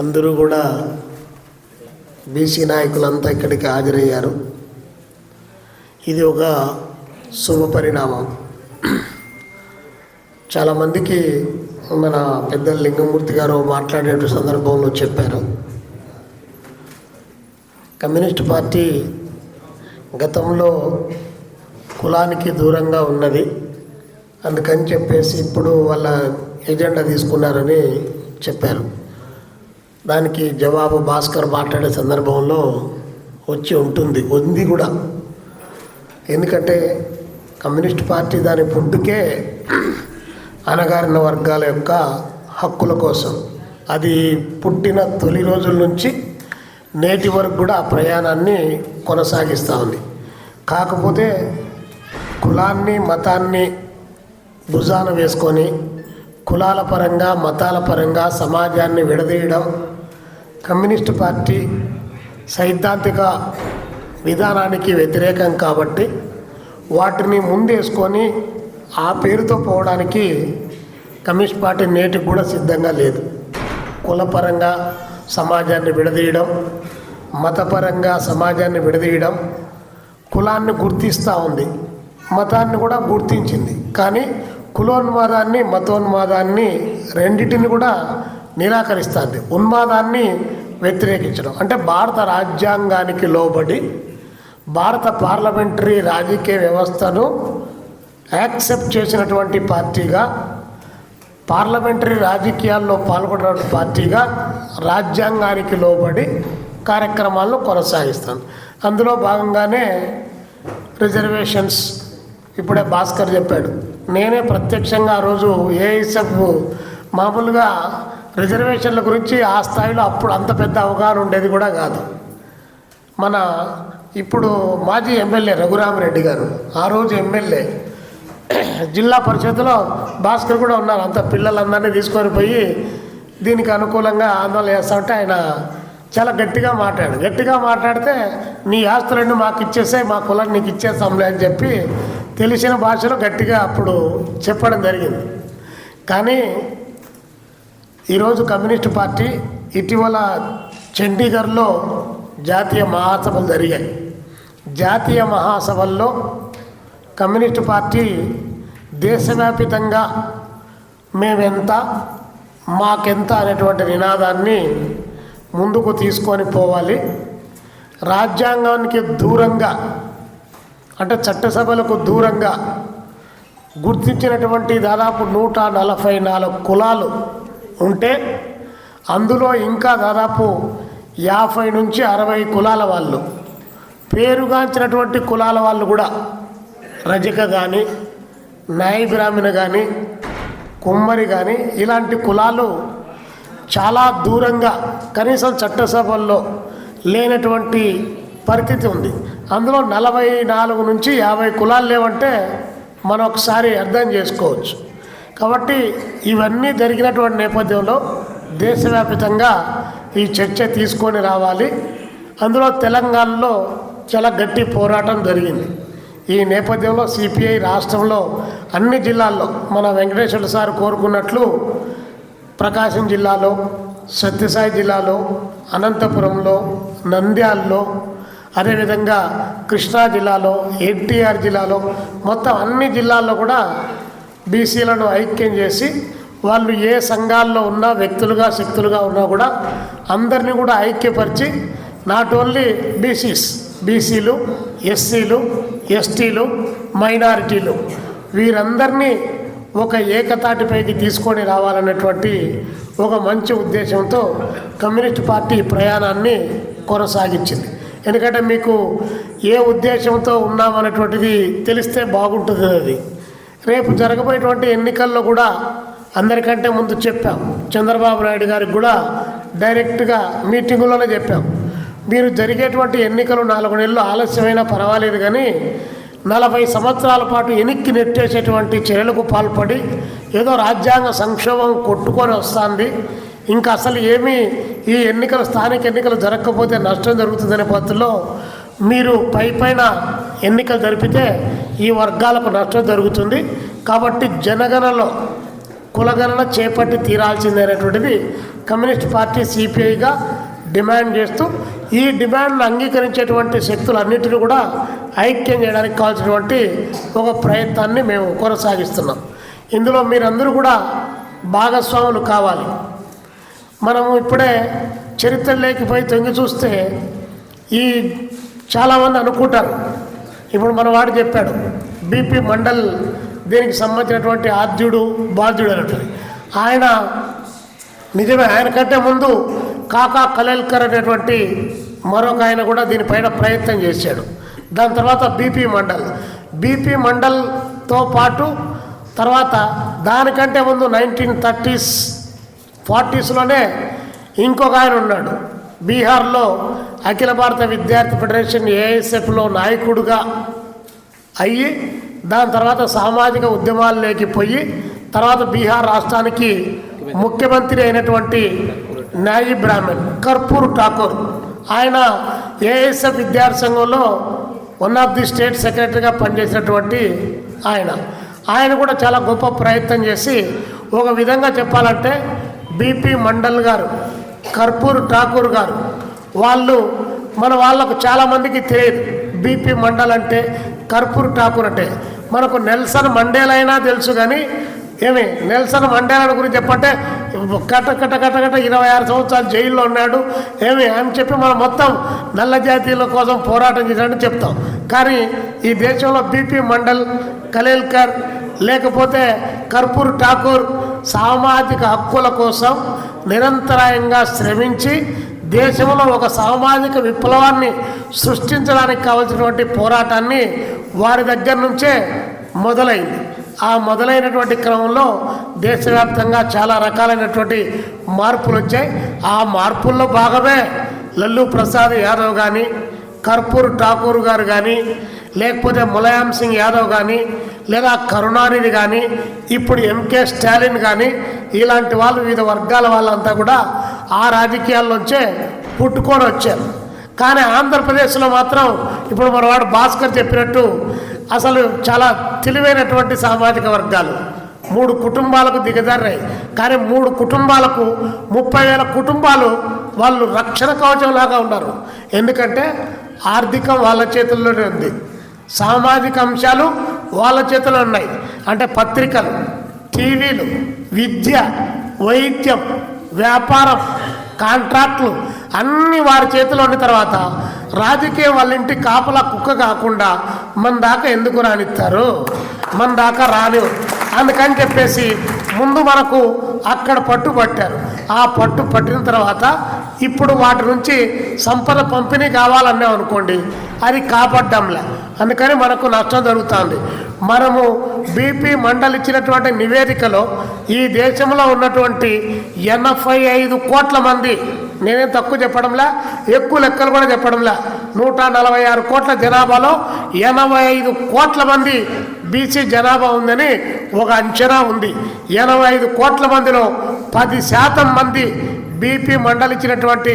అందరూ కూడా బీసీ నాయకులంతా ఇక్కడికి హాజరయ్యారు. ఇది ఒక శుభ పరిణామం. చాలామందికి మన పెద్ద లింగమూర్తి గారు మాట్లాడే సందర్భంలో చెప్పారు. కమ్యూనిస్ట్ పార్టీ గతంలో కులానికి దూరంగా ఉన్నది. అందుకని చెప్పేసి ఇప్పుడు వాళ్ళ ఎజెండా తీసుకున్నారని చెప్పారు. దానికి జవాబు భాస్కర్ మాట్లాడే సందర్భంలో వచ్చి ఉంటుంది ఉంది కూడా. ఎందుకంటే కమ్యూనిస్ట్ పార్టీ దాని పుట్టుకే అణగారిన వర్గాల యొక్క హక్కుల కోసం. అది పుట్టిన తొలి రోజుల నుంచి నేటి వరకు కూడా ఆ ప్రయాణాన్ని కొనసాగిస్తూ ఉంది. కాకపోతే కులాన్ని మతాన్ని భుజాన వేసుకొని కులాల పరంగా మతాల పరంగా సమాజాన్ని విడదీయడం కమ్యూనిస్ట్ పార్టీ సైద్ధాంతిక విధానానికి వ్యతిరేకం కాబట్టి వాటిని ముందేసుకొని ఆ పేరుతో పోవడానికి కమ్యూనిస్ట్ పార్టీ నేటికి కూడా సిద్ధంగా లేదు. కులపరంగా సమాజాన్ని విడదీయడం మతపరంగా సమాజాన్ని విడదీయడం కులాన్ని గుర్తిస్తూ ఉంది. మతాన్ని కూడా గుర్తించింది. కానీ కులోన్మాదాన్ని మతోన్మాదాన్ని రెండింటిని కూడా నిరాకరిస్తుంది. ఉన్మాదాన్ని వ్యతిరేకించడం. అంటే భారత రాజ్యాంగానికి లోబడి భారత పార్లమెంటరీ రాజకీయ వ్యవస్థను యాక్సెప్ట్ చేసినటువంటి పార్టీగా పార్లమెంటరీ రాజకీయాల్లో పాల్గొన్న పార్టీగా రాజ్యాంగానికి లోబడి కార్యక్రమాలను కొనసాగిస్తాను. అందులో భాగంగానే రిజర్వేషన్స్ ఇప్పుడే భాస్కర్ చెప్పాడు. నేనే ప్రత్యక్షంగా ఆ రోజు ఏఐసెఫ్ మామూలుగా రిజర్వేషన్ల గురించి ఆ స్థాయిలో అప్పుడు అంత పెద్ద అవగాహన ఉండేది కూడా కాదు. మన ఇప్పుడు మాజీ ఎమ్మెల్యే రఘురామరెడ్డి గారు ఆ రోజు ఎమ్మెల్యే జిల్లా పరిషత్లో భాస్కర్ కూడా ఉన్నారు. అంత పిల్లలందరినీ తీసుకొని పోయి దీనికి అనుకూలంగా ఆందోళన చేస్తా ఉంటే ఆయన చాలా గట్టిగా మాట్లాడు. గట్టిగా మాట్లాడితే నీ ఆస్తులన్నీ మాకు ఇచ్చేసే మా కులాన్ని నీకు ఇచ్చేస్తాంలే అని చెప్పి తెలిసిన భాషలో గట్టిగా అప్పుడు చెప్పడం జరిగింది. కానీ ఈరోజు కమ్యూనిస్ట్ పార్టీ ఇటీవల చండీగఢ్లో జాతీయ మహాసభలు జరిగాయి. జాతీయ మహాసభల్లో కమ్యూనిస్ట్ పార్టీ దేశవ్యాపితంగా మేమెంత మాకెంత అనేటువంటి నినాదాన్ని ముందుకు తీసుకొని పోవాలి. రాజ్యాంగానికి దూరంగా అంటే చట్టసభలకు దూరంగా గుర్తించినటువంటి దాదాపు నూట నలభై నాలుగు కులాలు ఉంటే అందులో ఇంకా దాదాపు యాభై నుంచి అరవై కులాల వాళ్ళు పేరుగాంచినటువంటి కులాల వాళ్ళు కూడా రజక కానీ నాయ బ్రాహ్మణ కానీ కుమ్మరి కానీ ఇలాంటి కులాలు చాలా దూరంగా కనీసం చట్టసభల్లో లేనటువంటి పరిస్థితి ఉంది. అందులో నలభై నాలుగు నుంచి యాభై కులాలు లేవంటే మనం ఒకసారి అర్థం చేసుకోవచ్చు. కాబట్టి ఇవన్నీ జరిగినటువంటి నేపథ్యంలో దేశవ్యాప్తంగా ఈ చర్చ తీసుకొని రావాలి. అందులో తెలంగాణలో చాలా గట్టి పోరాటం జరిగింది. ఈ నేపథ్యంలో సిపిఐ రాష్ట్రంలో అన్ని జిల్లాల్లో మన వెంకటేశ్వర సార్ కోరుకున్నట్లు ప్రకాశం జిల్లాలో సత్యసాయి జిల్లాలో అనంతపురంలో నంద్యాలలో అదేవిధంగా కృష్ణా జిల్లాలో ఎన్టీఆర్ జిల్లాలో మొత్తం అన్ని జిల్లాల్లో కూడా బీసీలను ఐక్యం చేసి వాళ్ళు ఏ సంఘాల్లో ఉన్నా వ్యక్తులుగా శక్తులుగా ఉన్నా కూడా అందరినీ కూడా ఐక్యపరిచి నాట్ ఓన్లీ బీసీస్ బీసీలు ఎస్సీలు ఎస్టీలు మైనారిటీలు వీరందరినీ ఒక ఏకతాటిపైకి తీసుకొని రావాలన్నటువంటి ఒక మంచి ఉద్దేశంతో కమ్యూనిస్ట్ పార్టీ ప్రయాణాన్ని కొనసాగించింది. ఎందుకంటే మీకు ఏ ఉద్దేశంతో ఉన్నామనేటువంటిది తెలిస్తే బాగుంటుంది అది. రేపు జరగబోయేటువంటి ఎన్నికల్లో కూడా అందరికంటే ముందు చెప్పాం. చంద్రబాబు నాయుడు గారికి కూడా డైరెక్ట్గా మీటింగులోనే చెప్పాం. మీరు జరిగేటువంటి ఎన్నికలు నాలుగు నెలలు ఆలస్యమైనా పర్వాలేదు కానీ నలభై సంవత్సరాల పాటు వెనక్కి నెట్టేసేటువంటి చర్యలకు పాల్పడి ఏదో రాజ్యాంగ సంక్షోభం కొట్టుకొని వస్తుంది. ఇంకా అసలు ఏమీ ఈ ఎన్నికలు స్థానిక ఎన్నికలు జరగకపోతే నష్టం జరుగుతుందనే పద్ధతిలో మీరు పై పైన ఎన్నికలు జరిపితే ఈ వర్గాలకు నష్టం జరుగుతుంది. కాబట్టి జనగణలో కులగణన చేపట్టి తీరాల్సింది అనేటువంటిది కమ్యూనిస్ట్ పార్టీ సిపిఐగా డిమాండ్ చేస్తూ ఈ డిమాండ్ను అంగీకరించేటువంటి శక్తులన్నింటినీ కూడా ఐక్యం చేయడానికి కావాల్సినటువంటి ఒక ప్రయత్నాన్ని మేము కొనసాగిస్తున్నాం. ఇందులో మీరందరూ కూడా భాగస్వాములు కావాలి. మనము ఇప్పుడే చరిత్ర లేకపోయి తొంగి చూస్తే ఈ చాలామంది అనుకుంటారు. ఇప్పుడు మన వాడు చెప్పాడు బీపీ మండల్ దీనికి సంబంధించినటువంటి ఆద్యుడు బాధ్యుడు అనేటువంటి ఆయన నిజమే ఆయన కంటే ముందు కాకా కలేల్కర్ అనేటువంటి మరొక ఆయన కూడా దీనిపైన ప్రయత్నం చేశాడు. దాని తర్వాత బీపీ మండల్. బీపీ మండల్తో పాటు తర్వాత దానికంటే ముందు నైన్టీన్ థర్టీస్ ఫార్టీస్లోనే ఇంకొక ఆయన ఉన్నాడు. బీహార్లో అఖిల భారత విద్యార్థి ఫెడరేషన్ ఏఎస్ఎఫ్లో నాయకుడుగా అయ్యి దాని తర్వాత సామాజిక ఉద్యమాల్లోకి పోయి తర్వాత బీహార్ రాష్ట్రానికి ముఖ్యమంత్రి అయినటువంటి న్యాయ బ్రాహ్మణ్ కర్పూర్ ఠాకూర్. ఆయన ఏఎస్ఎఫ్ విద్యార్థి సంఘంలో వన్ ఆఫ్ ది స్టేట్ సెక్రటరీగా పనిచేసినటువంటి ఆయన. ఆయన కూడా చాలా గొప్ప ప్రయత్నం చేసి ఒక విధంగా చెప్పాలంటే బీపీ మండల్ గారు కర్పూర్ ఠాకూర్ గారు వాళ్ళు మన వాళ్ళకు చాలామందికి తెలియదు. బీపీ మండల్ అంటే కర్పూర్ ఠాకూర్ అంటే. మనకు నెల్సన్ మండేలైనా తెలుసు కానీ ఏమి నెల్సన్ మండేల గురించి చెప్పంటే కట్ట కట కట కట ఇరవై ఆరు సంవత్సరాలు జైల్లో ఉన్నాడు. ఏమి అని చెప్పి మనం మొత్తం నల్ల జాతీయుల కోసం పోరాటం చేశాడని చెప్తాం. కానీ ఈ దేశంలో బీపీ మండల్ కలేల్కర్ లేకపోతే కర్పూర్ ఠాకూర్ సామాజిక హక్కుల కోసం నిరంతరాయంగా శ్రమించి దేశంలో ఒక సామాజిక విప్లవాన్ని సృష్టించడానికి కావలసినటువంటి పోరాటాన్ని వారి దగ్గర నుంచే మొదలైంది. ఆ మొదలైనటువంటి క్రమంలో దేశవ్యాప్తంగా చాలా రకాలైనటువంటి మార్పులు వచ్చాయి ఆ మార్పుల్లో భాగమే లల్లు ప్రసాద్ యాదవ్ కానీ కర్పూర్ ఠాకూర్ గారు కానీ లేకపోతే ములాయం సింగ్ యాదవ్ కానీ లేదా కరుణానిధి కానీ ఇప్పుడు ఎంకే స్టాలిన్ కానీ ఇలాంటి వాళ్ళు వివిధ వర్గాల వాళ్ళంతా కూడా ఆ రాజకీయాల్లోంచే పుట్టుకొని వచ్చారు. కానీ ఆంధ్రప్రదేశ్లో మాత్రం ఇప్పుడు మనవాడు భాస్కర్ చెప్పినట్టు అసలు చాలా తెలివైనటువంటి సామాజిక వర్గాలు. మూడు కుటుంబాలకు దిగజారాయి. కానీ మూడు కుటుంబాలకు ముప్పై వేల కుటుంబాలు వాళ్ళు రక్షణ కవచంలాగా ఉన్నారు. ఎందుకంటే ఆర్థికం వాళ్ళ చేతుల్లోనే ఉంది. సామాజిక అంశాలు వాళ్ళ చేతిలో ఉన్నాయి. అంటే పత్రికలు టీవీలు విద్య వైద్యం వ్యాపారం కాంట్రాక్ట్లు అన్నీ వారి చేతిలో ఉన్న తర్వాత రాజకీయం వాళ్ళ ఇంటి కాపలా కుక్క కాకుండా మన దాకా ఎందుకు రానిస్తారు? మన దాకా రాని అందుకని చెప్పేసి ముందు మనకు అక్కడ పట్టు పట్టారు. ఆ పట్టు పట్టిన తర్వాత ఇప్పుడు వాటి నుంచి సంపద పంపిణీ కావాలన్నాం అనుకోండి అది కాపాడ్డంలే. అందుకని మనకు నష్టం జరుగుతుంది. మనము బీపీ మండలి ఇచ్చినటువంటి నివేదికలో ఈ దేశంలో ఉన్నటువంటి ఎనభై ఐదు కోట్ల మంది నేనేం తక్కువ చెప్పడంలా? ఎక్కువ లెక్కలు కూడా చెప్పడంలా? నూట నలభై ఆరు కోట్ల జనాభాలో ఎనభై ఐదు కోట్ల మంది బీసీ జనాభా ఉందని ఒక అంచనా ఉంది. ఎనభై ఐదు కోట్ల మందిలో పది శాతం మంది బీపీ మండలిచ్చినటువంటి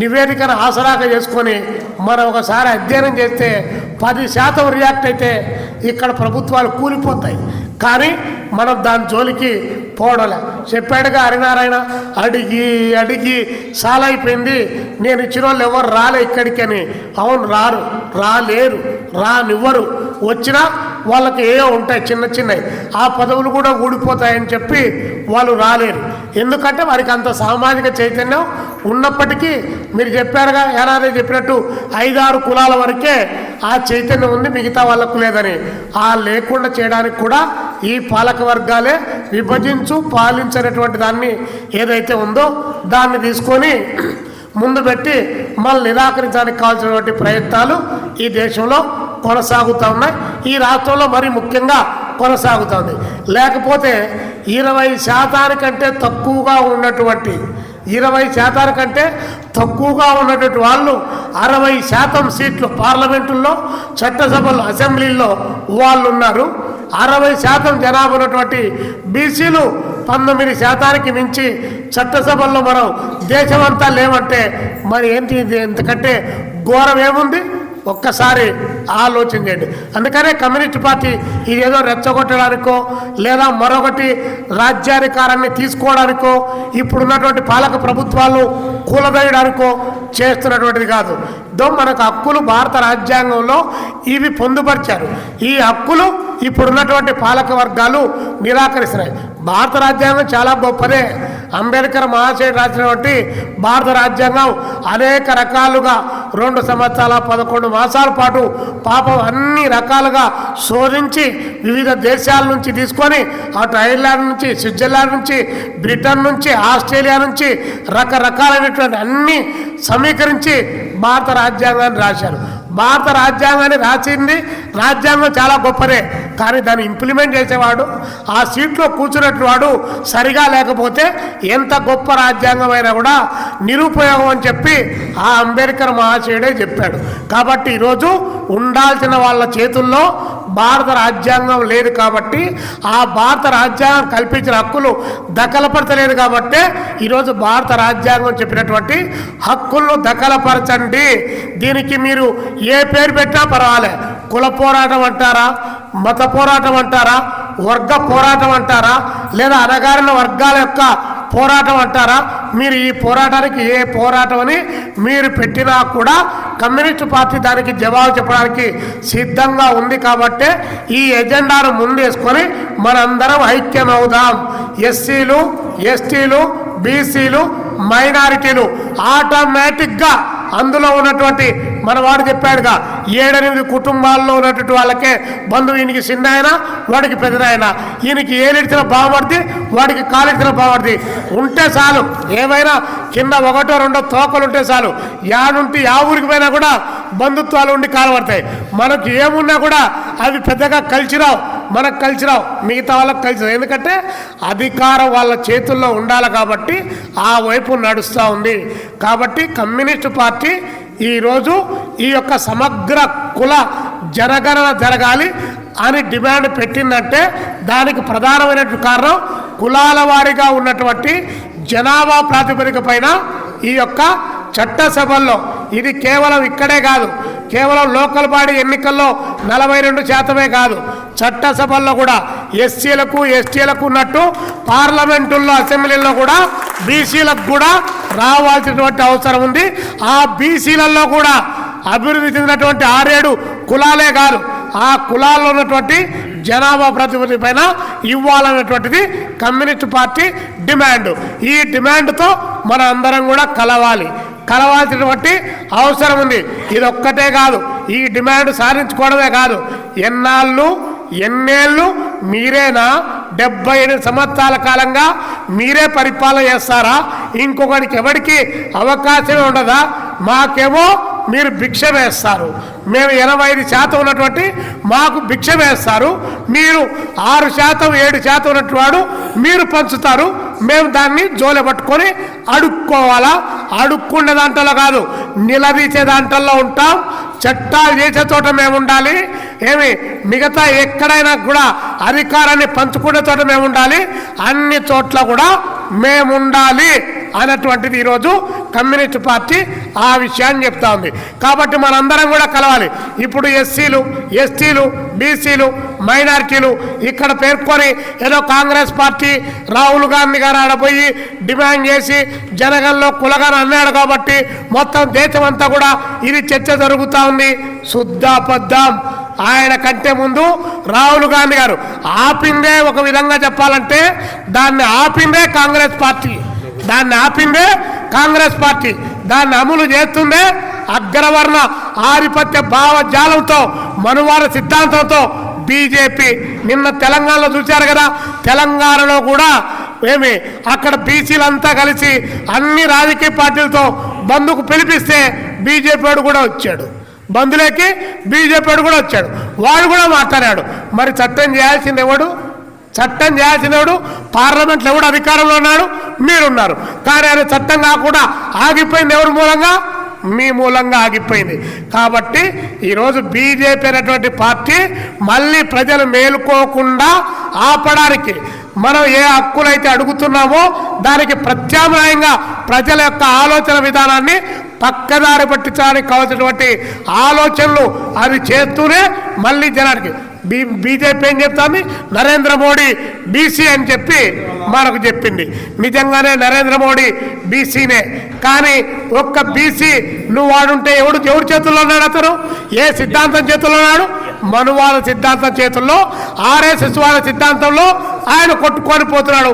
నివేదికను ఆసరాగా చేసుకొని మనం ఒకసారి అధ్యయనం చేస్తే పది శాతం రియాక్ట్ అయితే ఇక్కడ ప్రభుత్వాలు కూలిపోతాయి. కానీ మనం దాని జోలికి పోవడంలే చెప్పాడుగా హరినారాయణ అడిగి అడిగి సాలైపోయింది. నేను ఇచ్చిన వాళ్ళు ఎవరు రాలే ఇక్కడికి అని. అవును రారు. రాలేరు. రానివ్వరు. వచ్చినా వాళ్ళకి ఏవో ఉంటాయి? చిన్న చిన్నవి ఆ పదవులు కూడా ఊడిపోతాయని చెప్పి వాళ్ళు రాలేరు. ఎందుకంటే వారికి అంత సామాజిక చైతన్యం ఉన్నప్పటికీ మీరు చెప్పారుగా ఏనాదే చెప్పినట్టు ఐదారు కులాల వరకే ఆ చైతన్యం ఉంది మిగతా వాళ్ళకు లేదని. ఆ లేకుండా చేయడానికి కూడా ఈ పాలక వర్గాలే విభజించు పాలించినటువంటి దాన్ని ఏదైతే ఉందో దాన్ని తీసుకొని ముందు పెట్టి మళ్ళీ నిరాకరించడానికి కావాల్సినటువంటి ప్రయత్నాలు ఈ దేశంలో కొనసాగుతూ ఉన్నాయి. ఈ రాష్ట్రంలో మరి ముఖ్యంగా కొనసాగుతుంది. లేకపోతే ఇరవై శాతానికంటే తక్కువగా ఉన్నటువంటి ఇరవై శాతానికంటే తక్కువగా ఉన్నటువంటి వాళ్ళు అరవై శాతం సీట్లు పార్లమెంటుల్లో చట్టసభలు అసెంబ్లీల్లో వాళ్ళు ఉన్నారు అరవై శాతం జనాభా ఉన్నటువంటి బీసీలు పంతొమ్మిది శాతానికి మించి చట్టసభల్లో మనం దేశమంతా లేవంటే మరి ఏంటి ఇంతకంటే ఎందుకంటే ఘోరం ఏముంది? ఒక్కసారి ఆలోచన చేయండి. అందుకనే కమ్యూనిస్ట్ పార్టీ ఇదేదో రెచ్చగొట్టడానికో లేదా మరొకటి రాజ్యాధికారాన్ని తీసుకోవడానికో ఇప్పుడున్నటువంటి పాలక ప్రభుత్వాలు కూలదేయడానికో చేస్తున్నటువంటిది కాదు. దో మనకు హక్కులు భారత రాజ్యాంగంలో ఇవి పొందుపరిచారు. ఈ హక్కులు ఇప్పుడున్నటువంటి పాలక వర్గాలు నిరాకరిస్తున్నాయి. భారత రాజ్యాంగం చాలా గొప్పదే. అంబేద్కర్ మహాశయుడు రాసినటువంటి భారత రాజ్యాంగం అనేక రకాలుగా రెండు సంవత్సరాల పదకొండు మాసాల పాటు పాపం అన్ని రకాలుగా శోధించి వివిధ దేశాల నుంచి తీసుకొని అటు ఐర్లాండ్ నుంచి స్విట్జర్లాండ్ నుంచి బ్రిటన్ నుంచి ఆస్ట్రేలియా నుంచి రకరకాలైనటువంటి అన్ని సమీకరించి భారత రాజ్యాంగాన్ని రాశారు. భారత రాజ్యాంగాన్ని రాసింది రాజ్యాంగం చాలా గొప్పదే. కానీ దాన్ని ఇంప్లిమెంట్ చేసేవాడు ఆ సీట్లో కూర్చున్నట్టు వాడు సరిగా లేకపోతే ఎంత గొప్ప రాజ్యాంగం అయినా కూడా నిరుపయోగం అని చెప్పి ఆ అంబేద్కర్ మహాశయుడే చెప్పాడు. కాబట్టి ఈరోజు ఉండాల్సిన వాళ్ళ చేతుల్లో భారత రాజ్యాంగం లేదు కాబట్టి ఆ భారత రాజ్యాంగం కల్పించిన హక్కులు దఖలపరచలేదు కాబట్టే ఈరోజు భారత రాజ్యాంగం చెప్పినటువంటి హక్కులను దఖలపరచండి. దీనికి మీరు ఏ పేరు పెట్టినా పర్వాలే. కుల పోరాటం అంటారా మత పోరాటం అంటారా వర్గ పోరాటం అంటారా లేదా అణగారిన వర్గాల యొక్క పోరాటం అంటారా? మీరు ఈ పోరాటానికి ఏ పోరాటం అని మీరు పెట్టినా కూడా కమ్యూనిస్ట్ పార్టీ దానికి జవాబు చెప్పడానికి సిద్ధంగా ఉంది కాబట్టే ఈ ఎజెండాను ముందేసుకొని మనందరం ఐక్యం అవుదాం ఎస్సీలు ఎస్టీలు బీసీలు మైనారిటీలు ఆటోమేటిక్గా అందులో ఉన్నటువంటి మన వాడు చెప్పాడుగా ఏడెనిమిది కుటుంబాల్లో ఉన్నటువంటి వాళ్ళకే బంధువు ఈయనకి చిన్నాయన వాడికి పెద్దనాయన ఈయనకి ఏలిడిచిన బావమర్ది వాడికి కాలిడిచిన బావమర్ది. ఉంటే చాలు ఏమైనా కింద ఒకటో రెండో తోకలు ఉంటే చాలు యాడుంటే యా ఊరికి పోయినా కూడా బంధుత్వాలు ఉండి కాలబడతాయి మనకు ఏమున్నా కూడా అవి పెద్దగా కలిసిరావు. మనకు కలిసిరావు మిగతా వాళ్ళకి కలిసిరావు ఎందుకంటే అధికారం వాళ్ళ చేతుల్లో ఉండాలి కాబట్టి ఆ వైపు నడుస్తూ ఉంది. కాబట్టి కమ్యూనిస్ట్ పార్టీ ఈరోజు ఈ యొక్క సమగ్ర కుల జనగణన జరగాలి అని డిమాండ్ పెట్టిందంటే దానికి ప్రధానమైనటువంటి కారణం కులాల వారీగా ఉన్నటువంటి జనాభా ప్రాతిపదిక పైన ఈ యొక్క చట్టసభల్లో ఇది కేవలం ఇక్కడే కాదు. కేవలం లోకల్ బాడీ ఎన్నికల్లో నలభై రెండు శాతమే కాదు. చట్టసభల్లో కూడా ఎస్సీలకు ఎస్టీలకు ఉన్నట్టు పార్లమెంటుల్లో అసెంబ్లీలో కూడా బీసీలకు కూడా రావాల్సినటువంటి అవసరం ఉంది. ఆ బీసీలలో కూడా అభివృద్ధి చెందినటువంటి ఆరేడు కులాలే కాదు. ఆ కులాల్లో ఉన్నటువంటి జనాభా ప్రతిపత్తి పైన ఇవ్వాలనేటువంటిది కమ్యూనిస్ట్ పార్టీ డిమాండ్. ఈ డిమాండ్తో మన అందరం కూడా కలవాలి. కలవాల్సినటువంటి అవసరం ఉంది. ఇది ఒక్కటే కాదు. ఈ డిమాండ్ సాధించుకోవడమే కాదు. ఎన్నాళ్ళు ఎన్నేళ్ళు మీరేనా? డెబ్బై ఎనిమిది సంవత్సరాల కాలంగా మీరే పరిపాలన చేస్తారా? ఇంకొకరికి ఎవరికి అవకాశమే ఉండదా? మాకేమో మీరు భిక్ష వేస్తారు. మేము ఎనభై ఐదు శాతం ఉన్నటువంటి మాకు భిక్ష వేస్తారు. మీరు ఆరు శాతం ఏడు శాతం ఉన్నటువంటి వాడు మీరు పంచుతారు. మేము దాన్ని జోలె పట్టుకొని అడుక్కోవాలా? అడుక్కునే దాంట్లో కాదు నిలదీసే దాంట్లో ఉంటాం. చట్టాలు చేసే చోట మేము ఉండాలి. ఏమి మిగతా ఎక్కడైనా కూడా అధికారాన్ని పంచుకునే చోట మేము ఉండాలి అన్ని చోట్ల కూడా మేము ఉండాలి అన్నటువంటిది ఈరోజు కమ్యూనిస్ట్ పార్టీ ఆ విషయాన్ని చెప్తా ఉంది. కాబట్టి మనందరం కూడా కలవాలి. ఇప్పుడు ఎస్సీలు ఎస్టీలు బీసీలు మైనారిటీలు ఇక్కడ పేర్కొని ఏదో కాంగ్రెస్ పార్టీ రాహుల్ గాంధీ గారు ఆడపోయి డిమాండ్ చేసి జనగణలో కులగాని అన్నాడు కాబట్టి మొత్తం దేశం అంతా కూడా ఇది చర్చ జరుగుతూ ఉంది. శుద్ధాబద్ధం ఆయన కంటే ముందు రాహుల్ గాంధీ గారు. ఆపిందే ఒక విధంగా చెప్పాలంటే దాన్ని ఆపిందే కాంగ్రెస్ పార్టీ. దాన్ని ఆపిందే కాంగ్రెస్ పార్టీ. దాన్ని అమలు చేస్తుందే అగ్రవర్ణ ఆధిపత్య భావజాలంతో మనువాద సిద్ధాంతంతో బీజేపీ. నిన్న తెలంగాణలో చూశారు కదా తెలంగాణలో కూడా ఏమి అక్కడ బీసీలంతా కలిసి అన్ని రాజకీయ పార్టీలతో బంధుకు పిలిపిస్తే బీజేపీ వాడు కూడా వచ్చాడు. బంధులేకి బీజేపీ కూడా వచ్చాడు. వాడు కూడా మాట్లాడాడు. మరి చట్టం చేయాల్సింది ఎవడు? చట్టం చేయాల్సినవాడు పార్లమెంట్లో ఎవడు అధికారంలో ఉన్నాడు? మీరున్నారు. కానీ ఆయన చట్టం కాకుండా ఆగిపోయింది ఎవరి మూలంగా? మీ మూలంగా ఆగిపోయింది. కాబట్టి ఈరోజు బీజేపీ అనేటువంటి పార్టీ మళ్ళీ ప్రజలు మేలుకోకుండా ఆపడానికి మనం ఏ హక్కులైతే అడుగుతున్నామో దానికి ప్రత్యామ్నాయంగా ప్రజల యొక్క ఆలోచన విధానాన్ని పక్కదారి పట్టించడానికి కావాల్సినటువంటి ఆలోచనలు అవి చేస్తూనే మళ్ళీ జనానికి. బీ బీజేపీ ఏం చెప్తాంది? నరేంద్ర మోడీ బీసీ అని చెప్పి మనకు చెప్పింది. నిజంగానే నరేంద్ర మోడీ బీసీనే. కానీ ఒక్క బీసీ నువ్వు వాడుంటే ఎవడు ఎవరి చేతుల్లో ఉన్నాడు అతను? ఏ సిద్ధాంతం చేతుల్లో ఉన్నాడు? మనువాద సిద్ధాంతం చేతుల్లో ఆర్ఎస్ఎస్ వాళ్ళ సిద్ధాంతంలో ఆయన కొట్టుకొని పోతున్నాడు.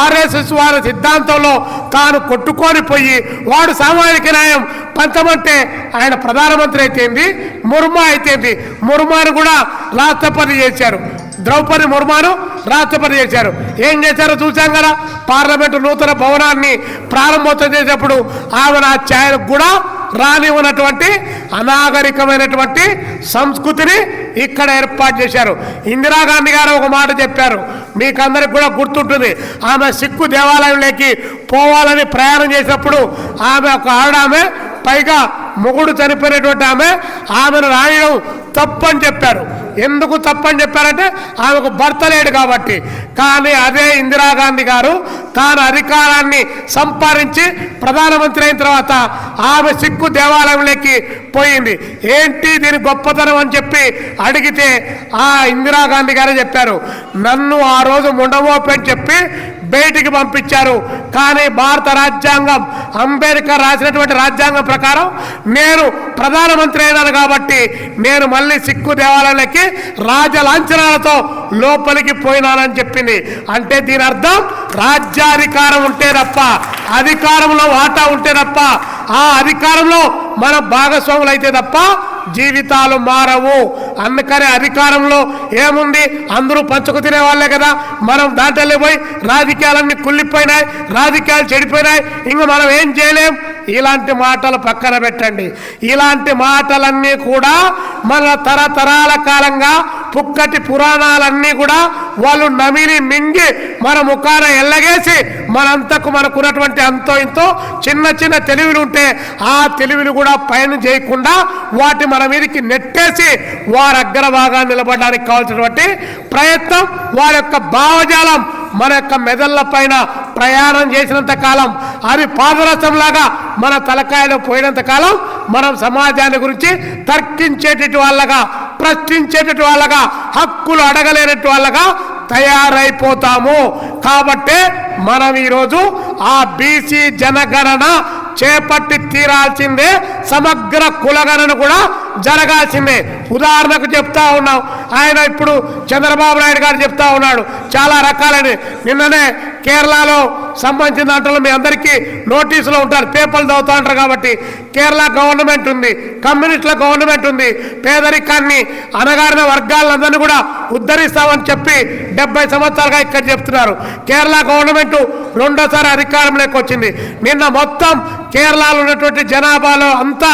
ఆర్ఎస్ఎస్ వారి సిద్ధాంతంలో తాను కొట్టుకొని పోయి వాడు సామాజిక న్యాయం పంచమంటే ఆయన ప్రధానమంత్రి అయితేంది ముర్మా అయితేంది ముర్మాను కూడా రాష్ట్రపతి చేశారు. ద్రౌపది ముర్మాను రాష్ట్రపతి చేశారు. ఏం చేశారో చూశాం కదా? పార్లమెంటు నూతన భవనాన్ని ప్రారంభోత్సవం చేసేప్పుడు ఆమె నా ఛాయలకు కూడా రానివ్వనటువంటి అనాగరికమైనటువంటి సంస్కృతిని ఇక్కడ ఏర్పాటు చేశారు. ఇందిరాగాంధీ గారు ఒక మాట చెప్పారు. మీకందరికి కూడా గుర్తుంటుంది. ఆమె సిక్కు దేవాలయంలోకి పోవాలని ప్రయాణం చేసినప్పుడు ఆమె ఒక ఆడామె పైగా మొగుడు చనిపోయినటువంటి ఆమె ఆమెను రాయడం తప్పని చెప్పారు. ఎందుకు తప్పని చెప్పారంటే ఆమెకు భర్త లేడు కాబట్టి. కానీ అదే ఇందిరాగాంధీ గారు తాను అధికారాన్ని సంపాదించి ప్రధానమంత్రి అయిన తర్వాత ఆమె సిక్కు దేవాలయంలోకి పోయింది. ఏంటి దీని గొప్పతనం అని చెప్పి అడిగితే ఆ ఇందిరాగాంధీ గారే చెప్పారు. నన్ను ఆ రోజు ముండమోపని చెప్పి బయటికి పంపించారు. కానీ భారత రాజ్యాంగం అంబేద్కర్ రాసినటువంటి రాజ్యాంగం ప్రకారం నేను ప్రధానమంత్రి అయినాను కాబట్టి నేను మళ్ళీ సిక్కు దేవాలయాలకి రాజలాంఛనాలతో లోపలికి పోయినానని చెప్పింది. అంటే దీని అర్థం రాజ్యాధికారం ఉంటే తప్ప అధికారంలో వాటా ఉంటే తప్ప ఆ అధికారంలో మన భాగస్వాములు అయితే తప్ప జీవితాలు మారవు. అందుకనే అధికారంలో ఏముంది? అందరూ పంచుకు తినే వాళ్ళే కదా. మనం దాంట్లో పోయి రాజకీయాలన్నీ కుళ్ళిపోయినాయి రాజకీయాలు చెడిపోయినాయి. ఇంకా మనం ఏం చేయలేం? ఇలాంటి మాటలు పక్కన పెట్టండి. ఇలాంటి మాటలన్నీ కూడా మన తరతరాల కాలంగా పుక్కటి పురాణాలన్నీ కూడా వాళ్ళు నమిలి మింగి మన ముఖాన ఎల్లగేసి మనంతకు మనకున్నటువంటి అంతో ఇంతో చిన్న చిన్న తెలివిలు ఉంటే ఆ తెలివిని కూడా పైన చేయకుండా వాటి మన మీదకి నెట్టేసి వారి అగ్రభాగా నిలబడడానికి కావాల్సినటువంటి ప్రయత్నం వారి యొక్క భావజాలం మన యొక్క మెదళ్ళ పైన ప్రయాణం చేసినంత కాలం అవి పాదరసంలాగా మన తలకాయలో పోయినంత కాలం మనం సమాజాన్ని గురించి తర్కించేటటువంటి వాళ్ళగా ప్రశ్నించేటటువంటి వాళ్ళగా హక్కులు అడగలేనట్టు వాళ్ళగా తయారైపోతాము. కాబట్టే మనం ఈరోజు ఆ బీసీ జనగణన చేపట్టి తీరాల్సిందే సమగ్ర కులగణన కూడా జరగాల్సిందే. ఉదాహరణకు చెప్తా ఉన్నాం. ఆయన ఇప్పుడు చంద్రబాబు నాయుడు గారు చెప్తా ఉన్నాడు. చాలా రకాలని నిన్ననే కేరళలో సంబంధించిన దాంట్లో మీ అందరికీ నోటీసులు ఉంటారు పేపర్లు చదువుతూ ఉంటారు కాబట్టి కేరళ గవర్నమెంట్ ఉంది కమ్యూనిస్టుల గవర్నమెంట్ ఉంది పేదరికాన్ని అనగారిన వర్గాలందరినీ కూడా ఉద్ధరిస్తామని చెప్పి డెబ్బై సంవత్సరాలుగా ఇక్కడ చెప్తున్నారు. కేరళ గవర్నమెంట్ రెండోసారి అధికారంలోకి వచ్చింది. నిన్న మొత్తం కేరళలో ఉన్నటువంటి జనాభాలో అంతా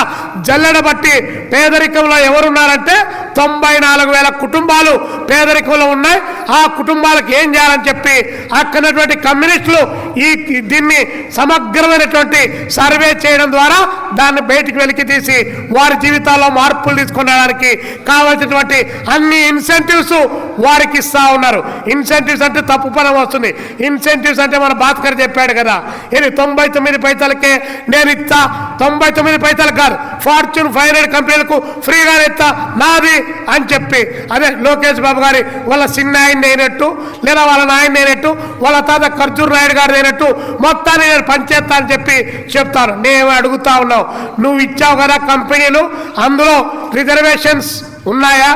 జల్లెడబట్టి పేదరికంలో ఎవరున్నారంటే తొంభై నాలుగు వేల కుటుంబాలు పేదరికంలో ఉన్నాయి. ఆ కుటుంబాలకు ఏం చేయాలని చెప్పి అక్కడటువంటి కమ్యూనిస్టులు ఈ దీన్ని సమగ్రమైనటువంటి సర్వే చేయడం ద్వారా దాన్ని బయటికి వెలికి తీసి వారి జీవితాల్లో మార్పులు తీసుకునేదానికి కావాల్సినటువంటి అన్ని ఇన్సెంటివ్స్ వారికి ఇస్తా ఉన్నారు. ఇన్సెంటివ్స్ అంటే తప్పు పనం వస్తుంది. ఇన్సెంటివ్స్ అంటే మన భాస్కర్ చెప్పాడు కదా ఇది తొంభై తొమ్మిది పైసలకే నేను ఇస్తా తొంభై తొమ్మిది పైసలకు కాదు ఫార్చ్యూన్ ఫైవ్ హండ్రెడ్ కంపెనీలకు ఫ్రీగా ఇస్తా నాది అని చెప్పి. అదే లోకేష్ బాబు గారి వాళ్ళ చిన్న ఆయన అయినట్టు లేదా వాళ్ళ నాయన అయినట్టు వాళ్ళ తాత ఖర్జూర్ నాయుడు గారు అయినట్టు మొత్తాన్ని నేను పనిచేస్తా అని చెప్పి చెప్తాను నేను అడుగుతా ఉన్నావు? నువ్వు ఇచ్చావు కదా కంపెనీలు అందులో రిజర్వేషన్స్ ఉన్నాయా?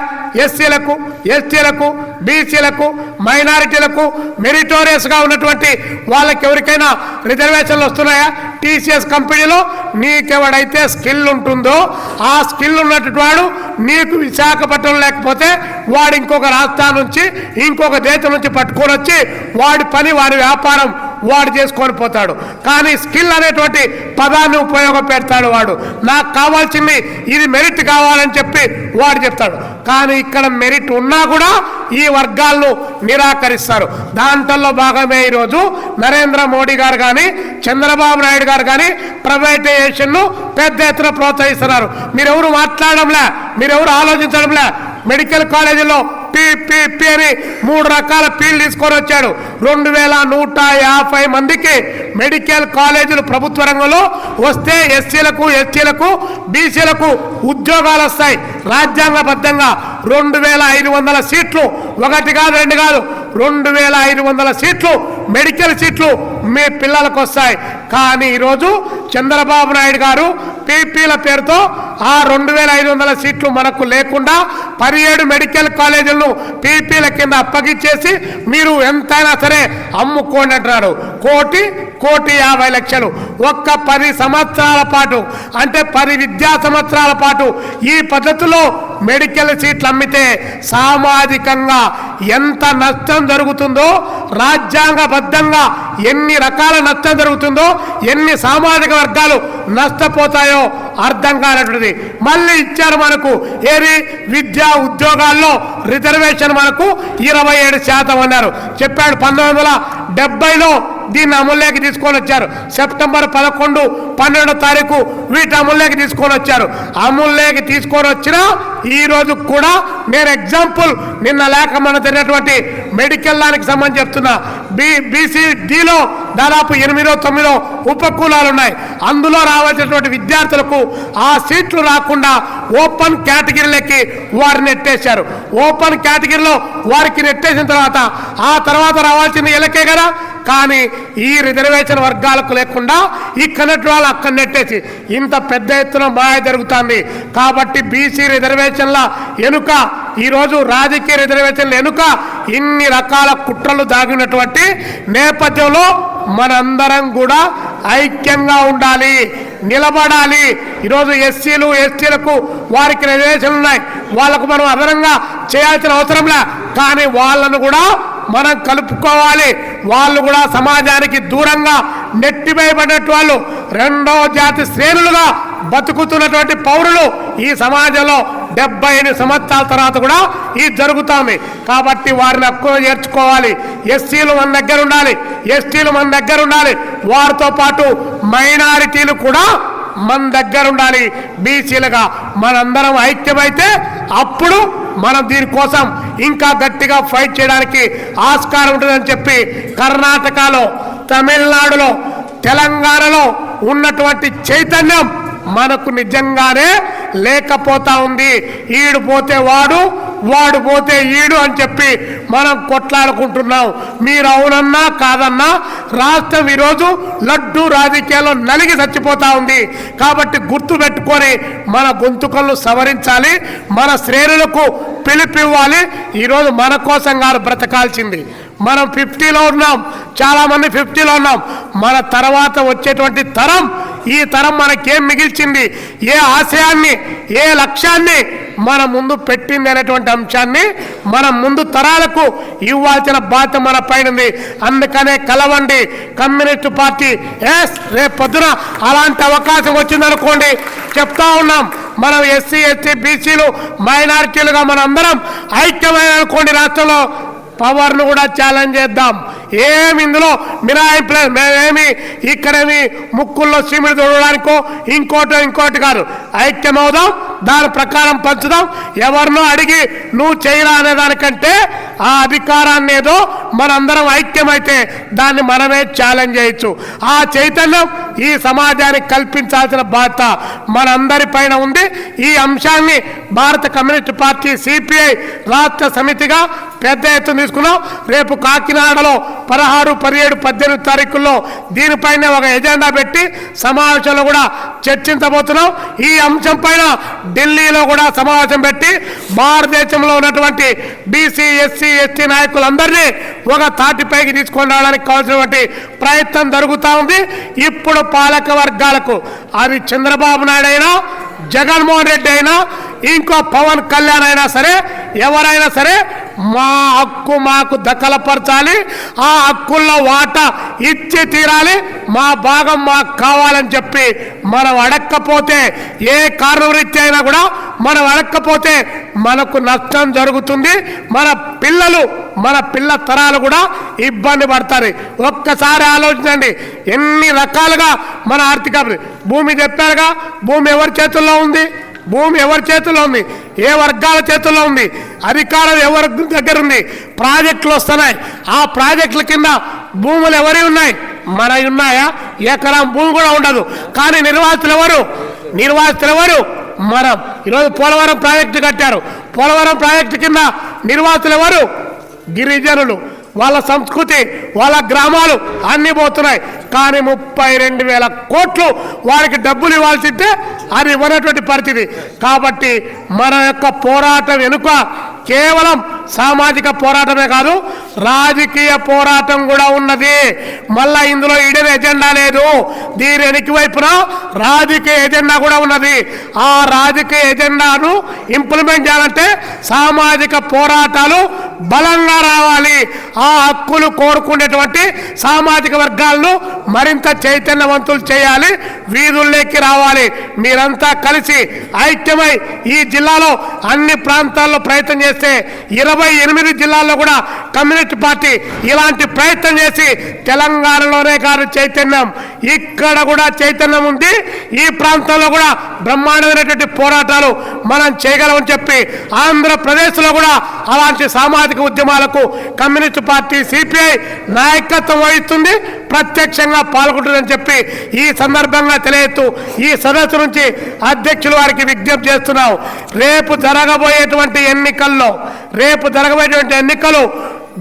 ఎస్సీలకు ఎస్టీలకు బీసీలకు మైనారిటీలకు మెరిటోరియస్గా ఉన్నటువంటి వాళ్ళకి ఎవరికైనా రిజర్వేషన్లు వస్తున్నాయా? టీసీఎస్ కంపెనీలో నీకెవడైతే స్కిల్ ఉంటుందో ఆ స్కిల్ ఉన్నటువంటి వాడు నీకు విశాఖపట్నం లేకపోతే వాడు ఇంకొక రాష్ట్రం నుంచి ఇంకొక దేశం నుంచి పట్టుకొని వచ్చి వాడి పని వాడి వ్యాపారం వాడు చేసుకొని పోతాడు. కానీ స్కిల్ అనేటువంటి పదాన్ని ఉపయోగపెడతాడు వాడు. నాకు కావాల్సింది ఇది మెరిట్ కావాలని చెప్పి వాడు చెప్తాడు. కానీ ఇక్కడ మెరిట్ ఉన్నా కూడా ఈ వర్గాలను నిరాకరిస్తారు. దాంట్లో భాగమే ఈరోజు నరేంద్ర మోడీ గారు కానీ చంద్రబాబు నాయుడు గారు కానీ ప్రైవేటైజేషన్ను పెద్ద ఎత్తున ప్రోత్సహిస్తున్నారు. మీరెవరు మాట్లాడడంలే మీరెవరు ఆలోచించడంలే. మెడికల్ కాలేజీలో పీ పీ అని మూడు రకాల పీలు తీసుకొని వచ్చాడు. రెండు వేల నూట యాభై మందికి మెడికల్ కాలేజీలు ప్రభుత్వ రంగంలో వస్తే ఎస్సీలకు ఎస్టీలకు బీసీలకు ఉద్యోగాలు వస్తాయి. రాజ్యాంగబద్ధంగా రెండు వేల ఐదు వందల సీట్లు ఒకటి కాదు రెండు కాదు రెండు వేల ఐదు వందల సీట్లు మెడికల్ సీట్లు మీ పిల్లలకు వస్తాయి. కానీ ఈరోజు చంద్రబాబు నాయుడు గారు పీపీల పేరుతో ఆ రెండు వేల ఐదు వందల సీట్లు మనకు లేకుండా పదిహేడు మెడికల్ కాలేజీలను పీపీల కింద అప్పగించేసి మీరు ఎంతైనా సరే అమ్ముకోండి అంటున్నారు. కోటి కోటి యాభై లక్షలు. ఒక్క పది సంవత్సరాల పాటు అంటే పది విద్యా సంవత్సరాల పాటు ఈ పద్ధతిలో మెడికల్ సీట్లు అమ్మితే సామాజికంగా ఎంత నష్టం జరుగుతుందో రాజ్యాంగ రాజ్యాంగబద్ధంగా ఎన్ని రకాల నష్టం జరుగుతుందో ఎన్ని సామాజిక వర్గాలు నష్టపోతాయో అర్థం కానటువంటిది. మళ్ళీ ఇచ్చారు మనకు ఏది? విద్యా ఉద్యోగాల్లో రిజర్వేషన్ మనకు ఇరవై ఏడు శాతం అన్నారు. చెప్పాడు పంతొమ్మిది వందల డెబ్బైలో దీన్ని అమల్లోకి తీసుకొని వచ్చారు. సెప్టెంబర్ పదకొండు పన్నెండో తారీఖు వీటి అమల్లోకి తీసుకొని వచ్చారు. అమల్లోకి తీసుకొని వచ్చిన ఈ రోజు కూడా నేను ఎగ్జాంపుల్ నిన్న లేక మన జరిగినటువంటి మెడికల్ దానికి సంబంధించి చెప్తున్నా. బి బీసీడీలో దాదాపు ఎనిమిదో తొమ్మిదో ఉపకూలాలు ఉన్నాయి అందులో రావాల్సినటువంటి విద్యార్థులకు ఆ సీట్లు రాకుండా ఓపెన్ కేటగిరీలకి వారు నెట్టేశారు. ఓపెన్ కేటగిరీలో వారికి నెట్టేసిన తర్వాత ఆ తర్వాత రావాల్సింది ఎలకే కదా? కానీ ఈ రిజర్వేషన్ వర్గాలకు లేకుండా ఇక్కడటి వాళ్ళు అక్కడ నెట్టేసి ఇంత పెద్ద ఎత్తున మాయ జరుగుతుంది. కాబట్టి బీసీ రిజర్వేషన్ల ఎనుక ఈరోజు రాజకీయ రిజర్వేషన్ల ఎనుక ఇన్ని రకాల కుట్రలు దాగినటువంటి నేపథ్యంలో మనందరం కూడా ఐక్యంగా ఉండాలి నిలబడాలి. ఈరోజు ఎస్సీలు ఎస్టీలకు వారికి రిజర్వేషన్లు ఉన్నాయి. వాళ్ళకు మనం అదనంగా చేయాల్సిన అవసరంలే. కానీ వాళ్ళను కూడా మనం కలుపుకోవాలి. వాళ్ళు కూడా సమాజానికి దూరంగా నెట్టివేయబడినట్టు వాళ్ళు రెండో జాతి శ్రేణులుగా బతుకుతున్నటువంటి పౌరులు ఈ సమాజంలో డెబ్బై ఐదు సంవత్సరాల తర్వాత కూడా ఇది జరుగుతుంది కాబట్టి వారిని హక్కును చేర్చుకోవాలి ఎస్సీలు మన దగ్గర ఉండాలి. ఎస్టీలు మన దగ్గర ఉండాలి. వారితో పాటు మైనారిటీలు కూడా మన దగ్గర ఉండాలి. బీసీలుగా మనందరం ఐక్యమైతే అప్పుడు మనం దీనికోసం ఇంకా గట్టిగా ఫైట్ చేయడానికి ఆస్కారం ఉంటుందని చెప్పి కర్ణాటకలో తమిళనాడులో తెలంగాణలో ఉన్నటువంటి చైతన్యం మనకు నిజంగానే లేకపోతా ఉంది. ఈడు పోతే వాడు వాడు పోతే ఈడు అని చెప్పి మనం కొట్లాడుకుంటున్నాం. మీరు అవునన్నా కాదన్నా రాష్ట్రం ఈరోజు లడ్డు రాజకీయాల్లో నలిగి చచ్చిపోతా ఉంది. కాబట్టి గుర్తు పెట్టుకొని మన గొంతుకలను సవరించాలి మన శ్రేణులకు పిలిపివ్వాలి. ఈరోజు మన కోసం గారు బ్రతకాల్సింది. మనం ఫిఫ్టీలో ఉన్నాం చాలామంది ఫిఫ్టీలో ఉన్నాం. మన తర్వాత వచ్చేటువంటి తరం ఈ తరం మనకేం మిగిల్చింది? ఏ ఆశయాన్ని ఏ లక్ష్యాన్ని మన ముందు పెట్టింది అనేటువంటి అంశాన్ని మనం ముందు తరాలకు ఇవ్వాల్సిన బాధ్యత మన పైన అందుకనే కలవండి. కమ్యూనిస్టు పార్టీ ఎస్ రేపు పొద్దున అలాంటి అవకాశం వచ్చిందనుకోండి చెప్తా ఉన్నాం. మనం ఎస్సీ ఎస్టీ బీసీలు మైనారిటీలుగా మనందరం ఐక్యమైన అనుకోండి రాష్ట్రంలో పవర్ను కూడా ఛాలెంజ్ చేద్దాం. ఏమి ఇందులో మినాయింపు లేదు మేమేమి ఇక్కడేమి ముక్కుల్లో సిమెంట్ చూడడానికో ఇంకోటో ఇంకోటి కాదు. ఐక్యమవుదాం దాని ప్రకారం పంచుదాం. ఎవరినో అడిగి నువ్వు చేయరా అనే దానికంటే ఆ అధికారాన్ని ఏదో మనందరం ఐక్యమైతే దాన్ని మనమే ఛాలెంజ్ చేయొచ్చు. ఆ చైతన్యం ఈ సమాజానికి కల్పించాల్సిన బాధ్యత మనందరిపైన ఉంది. ఈ అంశాన్ని భారత కమ్యూనిస్ట్ పార్టీ సిపిఐ రాష్ట్ర సమితిగా పెద్ద ఎత్తున తీసుకున్నాం. రేపు కాకినాడలో పదహారు పదిహేడు పద్దెనిమిది తారీఖుల్లో దీనిపైన ఒక ఎజెండా పెట్టి సమావేశంలో కూడా చర్చించబోతున్నాం. ఈ అంశం పైన ఢిల్లీలో కూడా సమావేశం పెట్టి భారతదేశంలో ఉన్నటువంటి బీసీ ఎస్సీ ఎస్టీ నాయకులందరినీ ఒక తాటిపైకి తీసుకొని రావడానికి కావాల్సినటువంటి ప్రయత్నం జరుగుతూ ఉంది. ఇప్పుడు పాలక వర్గాలకు అది చంద్రబాబు నాయుడు అయినా జగన్మోహన్ రెడ్డి అయినా ఇంకో పవన్ కళ్యాణ్ అయినా సరే ఎవరైనా సరే మా హక్కు మాకు దక్కలపరచాలి ఆ హక్కుల్లో వాటా ఇచ్చి తీరాలి మా భాగం మాకు కావాలని చెప్పి మనం అడక్కపోతే ఏ కారణం రీత్యా అయినా కూడా మనం అడక్కపోతే మనకు నష్టం జరుగుతుంది. మన పిల్లలు మన పిల్ల తరాలు కూడా ఇబ్బంది పడతారు. ఒక్కసారి ఆలోచించండి. ఎన్ని రకాలుగా మన ఆర్థిక భూమి చెప్పారుగా? భూమి ఎవరి చేతుల్లో ఉంది? భూమి ఎవరి చేతుల్లో ఉంది? ఏ వర్గాల చేతుల్లో ఉంది? అధికారం ఎవరి దగ్గర ఉంది? ప్రాజెక్టులు వస్తున్నాయి. ఆ ప్రాజెక్టుల కింద భూములు ఎవరి ఉన్నాయి? మన ఉన్నాయా? ఎకరం భూమి కూడా ఉండదు. కానీ నిర్వాసితులు ఎవరు? నిర్వాసితులు ఎవరు? మనం ఈరోజు పోలవరం ప్రాజెక్టు కట్టారు. పోలవరం ప్రాజెక్టు కింద నిర్వాసులు ఎవరు? గిరిజనులు. వాళ్ళ సంస్కృతి వాళ్ళ గ్రామాలు అన్నీ పోతున్నాయి. కానీ ముప్పై రెండు వేల కోట్లు వారికి డబ్బులు ఇవ్వాల్సిందే అది ఇవ్వనటువంటి పరిస్థితి. కాబట్టి మన యొక్క పోరాటం వెనుక కేవలం సామాజిక పోరాటమే కాదు రాజకీయ పోరాటం కూడా ఉన్నది. మళ్ళా ఇందులో ఇడని ఎజెండా లేదు. దీని వెనక వైపున రాజకీయ ఎజెండా కూడా ఉన్నది. ఆ రాజకీయ ఎజెండాను ఇంప్లిమెంట్ చేయాలంటే సామాజిక పోరాటాలు బలంగా రావాలి. ఆ హక్కులు కోరుకునేటువంటి సామాజిక వర్గాలను మరింత చైతన్యవంతులు చేయాలి వీధుల్లోకి రావాలి. మీరంతా కలిసి ఐక్యమై ఈ జిల్లాలో అన్ని ప్రాంతాల్లో ప్రయత్నం చేస్తే ఇరవై ఎనిమిది జిల్లాల్లో కూడా కమ్యూనిస్ట్ పార్టీ ఇలాంటి ప్రయత్నం చేసి తెలంగాణలోనే కాదు చైతన్యం. ఇక్కడ కూడా చైతన్యం ఉంది. ఈ ప్రాంతంలో కూడా బ్రహ్మాండమైనటువంటి పోరాటాలు మనం చేయగలమని చెప్పి ఆంధ్రప్రదేశ్లో కూడా అలాంటి సామాజిక ఉద్యమాలకు కమ్యూనిస్ట్ పార్టీ సిపిఐ నాయకత్వం వహిస్తుంది. ప్రత్యక్షంగా పాల్గొంటుందని చెప్పి ఈ సందర్భంగా తెలియజేస్తూ ఈ సదస్సు నుంచి అధ్యక్షులు వారికి విజ్ఞప్తి చేస్తున్నాం. రేపు జరగబోయేటువంటి ఎన్నికల్లో రేపు జరగబోయేటువంటి ఎన్నికలు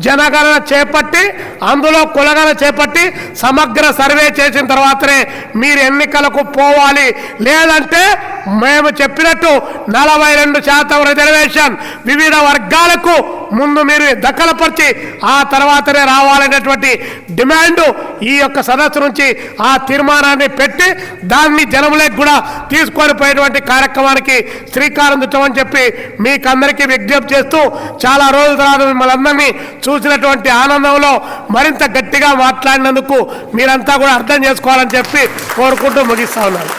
జనగణన చేపట్టి అందులో కులగణ చేపట్టి సమగ్ర సర్వే చేసిన తర్వాతనే మీరు ఎన్నికలకు పోవాలి. లేదంటే మేము చెప్పినట్టు నలభై రెండు శాతం రిజర్వేషన్ వివిధ వర్గాలకు ముందు మీరు దక్కలపరిచి ఆ తర్వాతనే రావాలనేటువంటి డిమాండ్ ఈ యొక్క సదస్సు నుంచి ఆ తీర్మానాన్ని పెట్టి దాన్ని జనములకు కూడా తీసుకొని పోయేటువంటి కార్యక్రమానికి శ్రీకారం చుట్టమని చెప్పి మీకందరికీ విజ్ఞప్తి చేస్తూ చాలా రోజుల తర్వాత మిమ్మల్ని అందరినీ చూసినటువంటి ఆనందంలో మరింత గట్టిగా మాట్లాడినందుకు మీరంతా కూడా అర్థం చేసుకోవాలని చెప్పి కోరుకుంటూ ముగిస్తా ఉన్నాను.